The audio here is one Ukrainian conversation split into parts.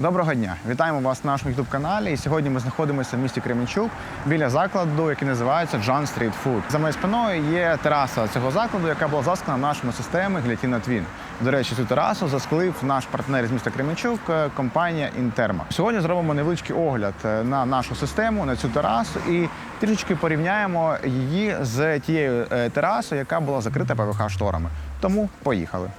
Доброго дня! Вітаємо вас на нашому youtube каналі. І сьогодні ми знаходимося в місті Кременчук біля закладу, який називається John Street Food. За моєю спиною є тераса цього закладу, яка була заскана нашими системи Глятіна Твін. До речі, цю терасу засклив наш партнер з міста Кременчук, е, компанія Інтерма. Сьогодні зробимо невеличкий огляд е, на нашу систему, на цю терасу і трішечки порівняємо її з тією е, терасою, яка була закрита ПВХ шторами. Тому поїхали.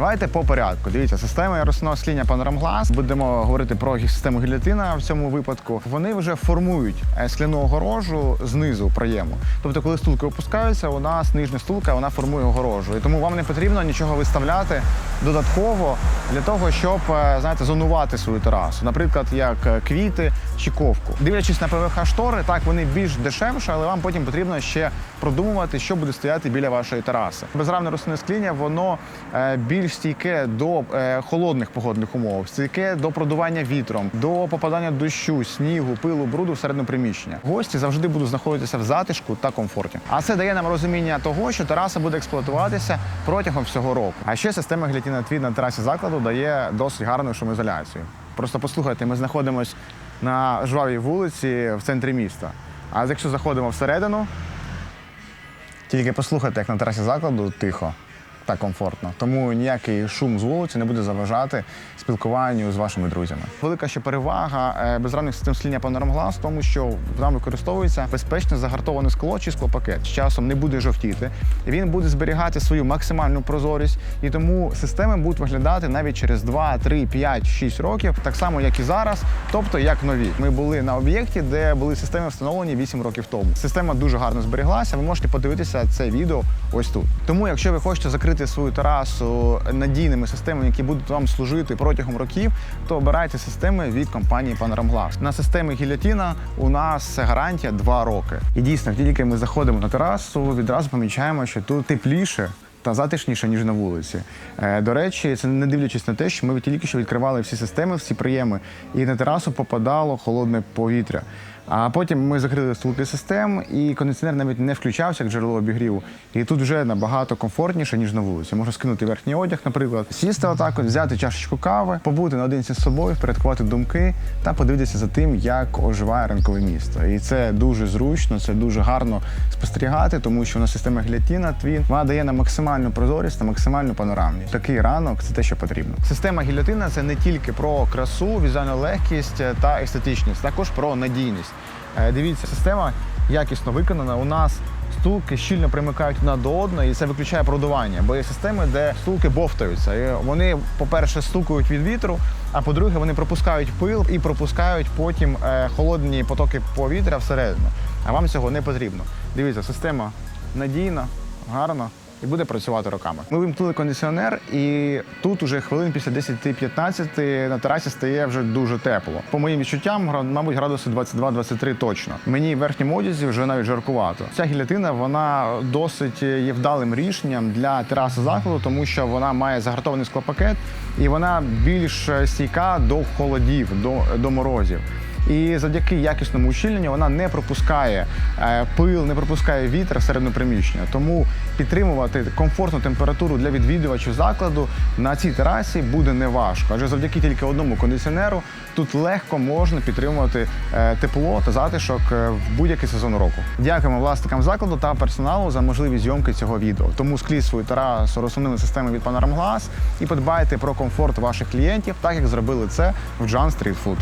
Давайте по порядку. Дивіться, система ярусного сління Панорамглас. Будемо говорити про систему гілятина в цьому випадку. Вони вже формують е, скляну огорожу знизу проєму. Тобто, коли стулки опускаються, у нас нижня стулка вона формує огорожу. І тому вам не потрібно нічого виставляти додатково для того, щоб е, знаєте, зонувати свою терасу. Наприклад, як е, квіти чи ковку. Дивлячись на ПВХ штори, так вони більш дешевші, але вам потім потрібно ще продумувати, що буде стояти біля вашої тераси. Безрамне рослинне скління, воно е, більш стійке до е, холодних погодних умов, стійке до продування вітром, до попадання дощу, снігу, пилу, бруду всередину приміщення. Гості завжди будуть знаходитися в затишку та комфорті. А це дає нам розуміння того, що тераса буде експлуатуватися протягом всього року. А ще система глітіна твід на терасі закладу дає досить гарну шумоізоляцію. Просто послухайте, ми знаходимося на жвавій вулиці в центрі міста. А якщо заходимо всередину, тільки послухайте, як на терасі закладу тихо та комфортно. Тому ніякий шум з вулиці не буде заважати спілкуванню з вашими друзями. Велика ще перевага е, безрамних систем сління Панорамглас в тому, що там використовується безпечне загартоване скло чи склопакет. З часом не буде жовтіти. Він буде зберігати свою максимальну прозорість, і тому системи будуть виглядати навіть через 2, 3, 5, 6 років, так само як і зараз, тобто як нові. Ми були на об'єкті, де були системи встановлені 8 років тому. Система дуже гарно зберіглася. Ви можете подивитися це відео ось тут. Тому, якщо ви хочете закрити свою терасу надійними системами, які будуть вам служити протягом років, то обирайте системи від компанії Panoramglass. На системі гілятіна у нас гарантія 2 роки. І дійсно, тільки ми заходимо на терасу, відразу помічаємо, що тут тепліше. Та затишніше, ніж на вулиці. Е, До речі, це не дивлячись на те, що ми тільки що відкривали всі системи, всі прийеми, і на терасу попадало холодне повітря. А потім ми закрили стулки систем, і кондиціонер навіть не включався як джерело обігріву. І тут вже набагато комфортніше, ніж на вулиці. Можна скинути верхній одяг, наприклад, сісти отак, от, взяти чашечку кави, побути наодинці з собою, впорядкувати думки та подивитися за тим, як оживає ранкове місто. І це дуже зручно, це дуже гарно спостерігати, тому що у нас система гілятіна твін вона дає нам максимальну прозорість та максимальну панорамність. Такий ранок це те, що потрібно. Система гілятина це не тільки про красу, візуальну легкість та естетичність, також про надійність. Е, Дивіться, система якісно виконана. У нас стулки щільно примикають одна до одної, і це виключає продування. Бо є системи, де стулки бовтаються. І вони, по-перше, стукають від вітру, а по-друге, вони пропускають пил і пропускають потім е, холодні потоки повітря всередину. А вам цього не потрібно. Дивіться, система надійна, гарна. І буде працювати роками. Ми вимкнули кондиціонер, і тут уже хвилин після 10-15 на терасі стає вже дуже тепло. По моїм відчуттям, мабуть, градуси 22-23 точно. Мені в верхньому одязі вже навіть жаркувато. Ця гілятина вона досить є вдалим рішенням для тераси закладу, тому що вона має загартований склопакет і вона більш стійка до холодів, до, до морозів. І завдяки якісному ущільненню вона не пропускає е, пил, не пропускає вітер всередину приміщення. Тому підтримувати комфортну температуру для відвідувачів закладу на цій терасі буде неважко. Адже завдяки тільки одному кондиціонеру тут легко можна підтримувати е, тепло та затишок е, в будь-який сезон року. Дякуємо власникам закладу та персоналу за можливість зйомки цього відео. Тому скліть свою терасу розсувними системами від Panorama Glass і подбайте про комфорт ваших клієнтів, так як зробили це в John Street Food.